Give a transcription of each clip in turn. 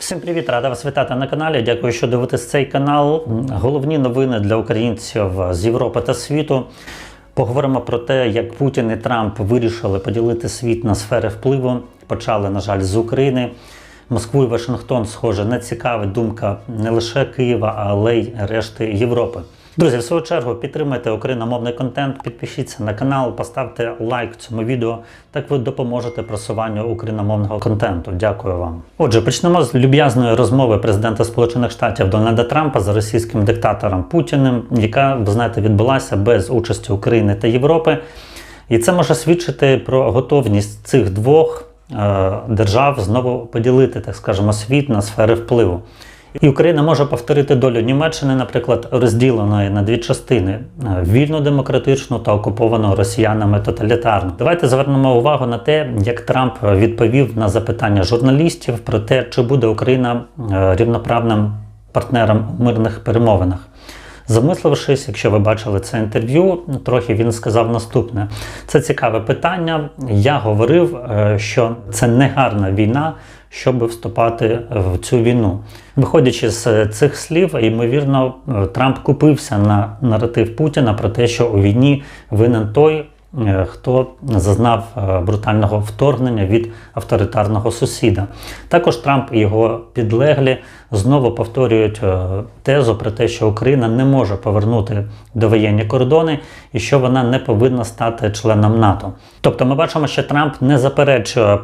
Всім привіт, рада вас вітати на каналі. Дякую, що дивитесь цей канал. Головні новини для українців з Європи та світу. Поговоримо про те, як Путін і Трамп вирішили поділити світ на сфери впливу. Почали, на жаль, з України. Москву і Вашингтон, схоже, не цікавить думка не лише Києва, але й решти Європи. Друзі, в свою чергу підтримайте україномовний контент, підпишіться на канал, поставте лайк цьому відео. Так ви допоможете просуванню україномовного контенту. Дякую вам. Отже, почнемо з люб'язної розмови президента Сполучених Штатів Дональда Трампа з російським диктатором Путіним, яка, ви знаєте, відбулася без участі України та Європи. І це може свідчити про готовність цих двох е, держав знову поділити, так скажемо, світ на сфери впливу. І Україна може повторити долю Німеччини, наприклад, розділеної на дві частини: вільну демократичну та окуповану росіянами тоталітарну. Давайте звернемо увагу на те, як Трамп відповів на запитання журналістів про те, чи буде Україна е, рівноправним партнером у мирних перемовинах. Замислившись, якщо ви бачили це інтерв'ю, трохи він сказав наступне: це цікаве питання. Я говорив, е, що це не гарна війна, щоб вступати в цю війну. Виходячи з цих слів, ймовірно, Трамп купився на наратив Путіна про те, що у війні винен той. Е, Хто зазнав е, брутального вторгнення від авторитарного сусіда? Також Трамп і його підлеглі знову повторюють е, тезу про те, що Україна не може повернути довоєнні кордони і що вона не повинна стати членом НАТО. Тобто, ми бачимо, що Трамп не заперечує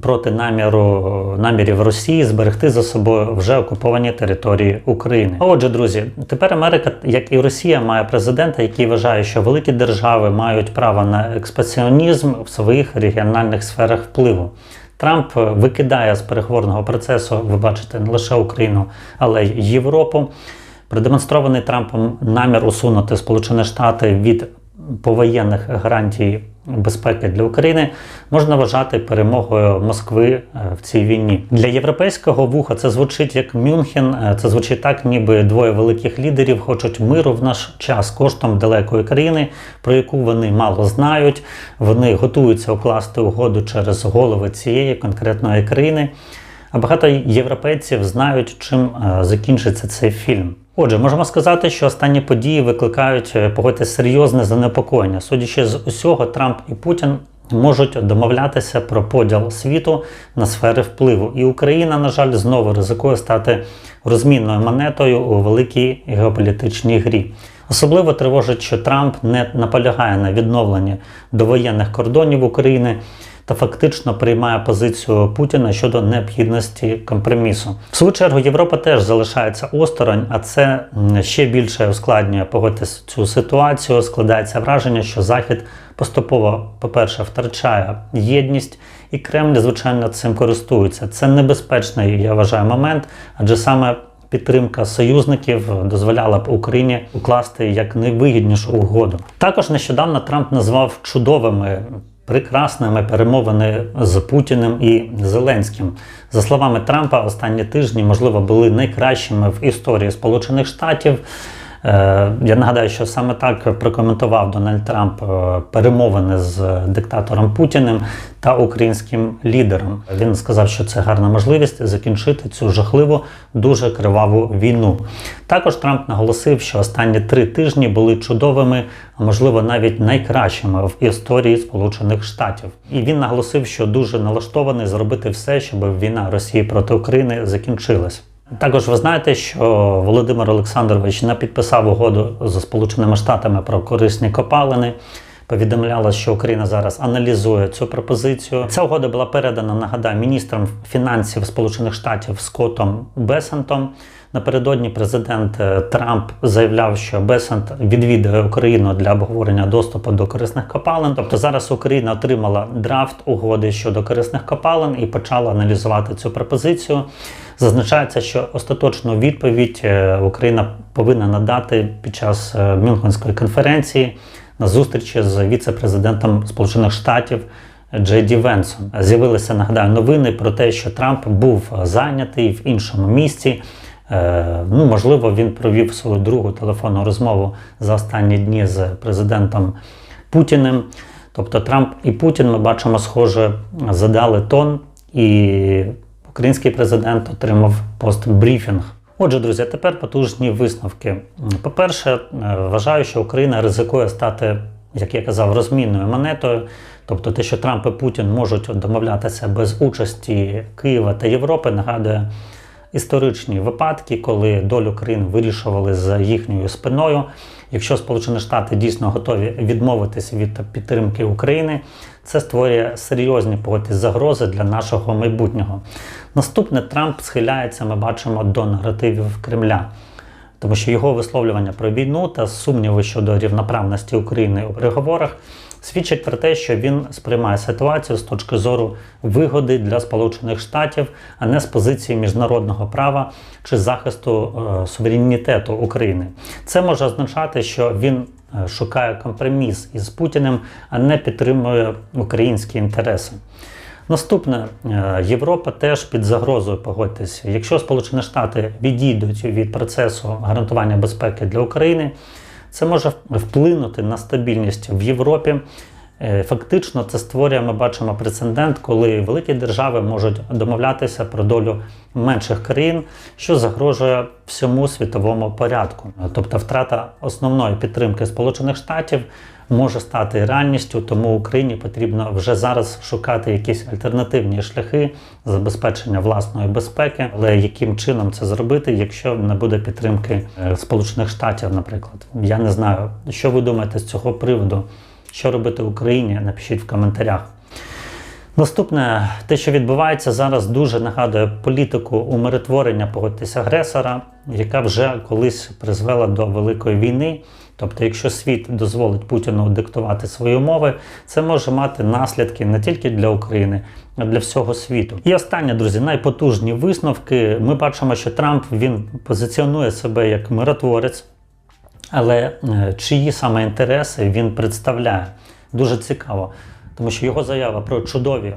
проти наміру намірів Росії зберегти за собою вже окуповані території України. Отже, друзі, тепер Америка, як і Росія, має президента, який вважає, що великі держави мають право на експансіонізм в своїх регіональних сферах впливу. Трамп викидає з переговорного процесу, ви бачите, не лише Україну, але й Європу. Продемонстрований Трампом намір усунути Сполучені Штати від повоєнних гарантій безпеки для України можна вважати перемогою Москви е, в цій війні. Для європейського вуха це звучить як Мюнхен. е, Це звучить так, ніби двоє великих лідерів хочуть миру в наш час коштом далекої країни, про яку вони мало знають. Вони готуються укласти угоду через голови цієї конкретної країни. А багато європейців знають, чим е, закінчиться цей фільм. Отже, можемо сказати, що останні події викликають е, погодьтесь, серйозне занепокоєння. Судячи з усього, Трамп і Путін можуть домовлятися про поділ світу на сфери впливу. І Україна, на жаль, знову ризикує стати розмінною монетою у великій геополітичній грі. Особливо тривожить, що Трамп не наполягає на відновленні довоєнних кордонів України та фактично приймає позицію Путіна щодо необхідності компромісу. В свою чергу Європа теж залишається осторонь, а це ще більше ускладнює погодьтесь цю ситуацію. Складається враження, що Захід поступово, по-перше, втрачає єдність, і Кремль, звичайно, цим користується. Це небезпечний, я вважаю, момент, адже саме. Підтримка союзників дозволяла б Україні укласти як найвигіднішу угоду. Також нещодавно Трамп назвав чудовими прекрасними перемовини з Путіним і Зеленським. За словами Трампа, останні тижні, можливо, були найкращими в історії Сполучених Штатів. Е, Я нагадаю, що саме так прокоментував Дональд Трамп е, перемовини з диктатором Путіним та українським лідером. Він сказав, що це гарна можливість закінчити цю жахливу, дуже криваву війну. Також Трамп наголосив, що останні три тижні були чудовими, а можливо навіть найкращими в історії Сполучених Штатів. І він наголосив, що дуже налаштований зробити все, щоб війна Росії проти України закінчилась. Також ви знаєте, що Володимир Олександрович не підписав угоду з Сполученими Штатами про корисні копалини. Повідомляла, що Україна зараз аналізує цю пропозицію. Ця угода була передана, нагадаю, міністром фінансів Сполучених Штатів Скоттом Бесентом. Напередодні президент е, Трамп заявляв, що Бесент відвідує Україну для обговорення доступу до корисних копалин. Тобто зараз Україна отримала драфт угоди щодо корисних копалин і почала аналізувати цю пропозицію. Зазначається, що остаточну відповідь е, Україна повинна надати під час е, Мюнхенської конференції на зустрічі з віце-президентом Сполучених Штатів Джей Ді Венсом. З'явилися нагадаю новини про те, що Трамп був зайнятий в іншому місці. Е, Ну, можливо, він провів свою другу телефонну розмову за останні дні з президентом Путіним. Тобто Трамп і Путін, ми бачимо, схоже, задали тон і український президент отримав постбрифінг. Отже, друзі, тепер потужні висновки. По-перше, е, вважаю, що Україна ризикує стати, як я казав, розмінною монетою. Тобто те, що Трамп і Путін можуть домовлятися без участі Києва та Європи, нагадує історичні випадки, коли долю країн вирішували за їхньою спиною. Якщо Сполучені Штати дійсно готові відмовитися від підтримки України, це створює серйозні погодьтесь, загрози для нашого майбутнього. Наступне Трамп схиляється, ми бачимо, до наративів Кремля. Тому що його висловлювання про війну та сумніви щодо рівноправності України у переговорах свідчать про те, що він сприймає ситуацію з точки зору вигоди для Сполучених Штатів, а не з позиції міжнародного права чи захисту е, суверенітету України. Це може означати, що він е, шукає компроміс із Путіним, а не підтримує українські інтереси. Наступне е, Європа теж під загрозою погодьтеся. Якщо Сполучені Штати відійдуть від процесу гарантування безпеки для України, це може вплинути на стабільність в Європі. Е, Фактично, це створює, ми бачимо прецедент, коли великі держави можуть домовлятися про долю менших країн, що загрожує всьому світовому порядку. Тобто, втрата основної підтримки Сполучених Штатів може стати реальністю, тому Україні потрібно вже зараз шукати якісь альтернативні шляхи забезпечення власної безпеки, але яким чином це зробити, якщо не буде підтримки е, Сполучених Штатів, наприклад, я не знаю, що ви думаєте з цього приводу. Що робити в Україні? Напишіть в коментарях. Наступне, те, що відбувається зараз, дуже нагадує політику умиротворення погодьтесь агресора, яка вже колись призвела до великої війни. Тобто, якщо світ дозволить Путіну диктувати свої умови, це може мати наслідки не тільки для України, а для всього світу. І останнє, друзі, найпотужні висновки. Ми бачимо, що Трамп він позиціонує себе як миротворець. Але е, чиї саме інтереси він представляє? Дуже цікаво, тому що його заява про чудові, е,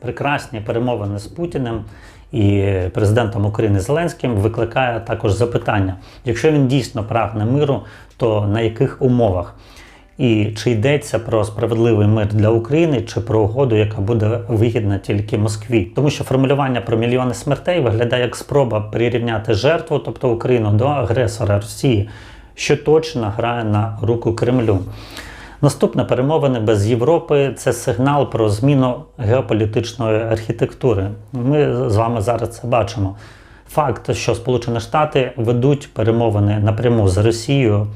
прекрасні перемовини з Путіним і президентом України Зеленським викликає також запитання: якщо він дійсно прагне миру, то на яких умовах? І чи йдеться про справедливий мир для України, чи про угоду, яка буде вигідна тільки Москві? Тому що формулювання про мільйони смертей виглядає як спроба прирівняти жертву, тобто Україну, до агресора Росії що точно грає на руку Кремлю. Наступне перемовини без Європи це сигнал про зміну геополітичної архітектури. Ми з вами зараз це бачимо. Факт, що Сполучені Штати ведуть перемовини напряму з Росією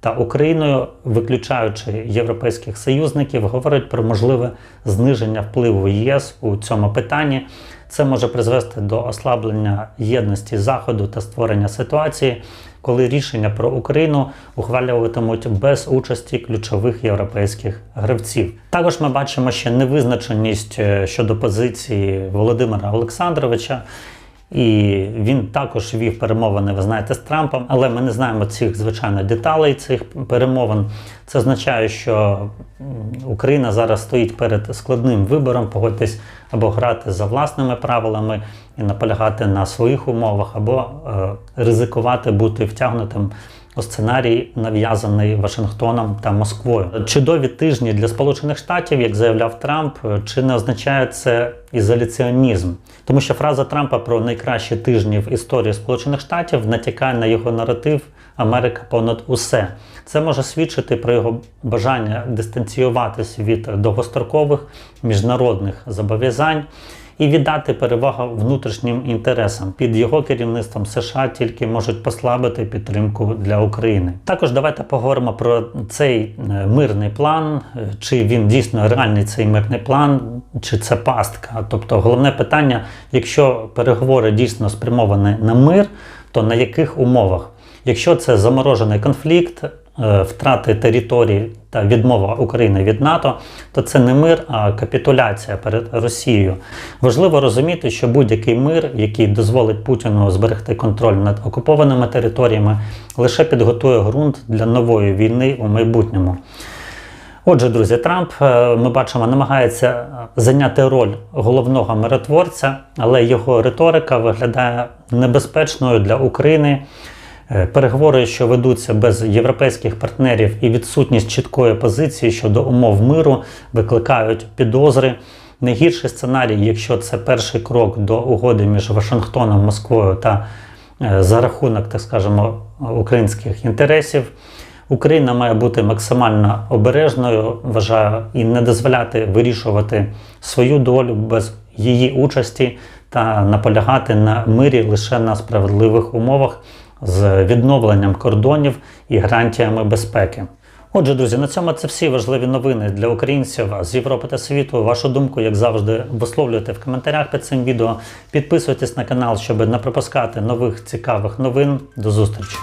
та Україною, виключаючи європейських союзників, говорить про можливе зниження впливу ЄС у цьому питанні. Це може призвести до ослаблення єдності Заходу та створення ситуації, коли рішення про Україну ухвалюватимуть без участі ключових європейських гравців. Також ми бачимо ще невизначеність е, щодо позиції Володимира Олександровича. І він також вів перемовини, ви знаєте, з Трампом, але ми не знаємо цих звичайно деталей цих перемовин. Це означає, що Україна зараз стоїть перед складним вибором, погодьтесь або грати за власними правилами і наполягати на своїх умовах, або е, ризикувати бути втягнутим сценарій, нав'язаний Вашингтоном та Москвою. Чудові тижні для Сполучених Штатів, як заявляв Трамп, чи не означає це ізоляціонізм? Тому що фраза Трампа про найкращі тижні в історії Сполучених Штатів натякає на його наратив Америка понад усе. Це може свідчити про його бажання дистанціюватися від довгострокових міжнародних зобов'язань і віддати перевагу внутрішнім інтересам. Під його керівництвом США тільки можуть послабити підтримку для України. Також давайте поговоримо про цей е, мирний план, е, чи він дійсно реальний цей мирний план, чи це пастка. Тобто, головне питання: якщо переговори дійсно спрямовані на мир, то на яких умовах? Якщо це заморожений конфлікт, втрати території та відмова України від НАТО, то це не мир, а капітуляція перед Росією. Важливо розуміти, що будь-який мир, який дозволить Путіну зберегти контроль над окупованими територіями, лише підготує ґрунт для нової війни у майбутньому. Отже, друзі, Трамп, е, ми бачимо, намагається зайняти роль головного миротворця, але його риторика виглядає небезпечною для України. Е, переговори, що ведуться без європейських партнерів і відсутність чіткої позиції щодо умов миру, викликають підозри. найгірший сценарій, якщо це перший крок до угоди між Вашингтоном, Москвою та е, за рахунок, так скажемо, українських інтересів. Україна має бути максимально обережною, вважаю, і не дозволяти вирішувати свою долю без її участі та наполягати на мирі лише на справедливих умовах з відновленням кордонів і гарантіями безпеки. Отже, друзі, на цьому це всі важливі новини для українців з Європи та світу. Вашу думку, як завжди, висловлюйте в коментарях під цим відео. Підписуйтесь на канал, щоб не пропускати нових цікавих новин. До зустрічі!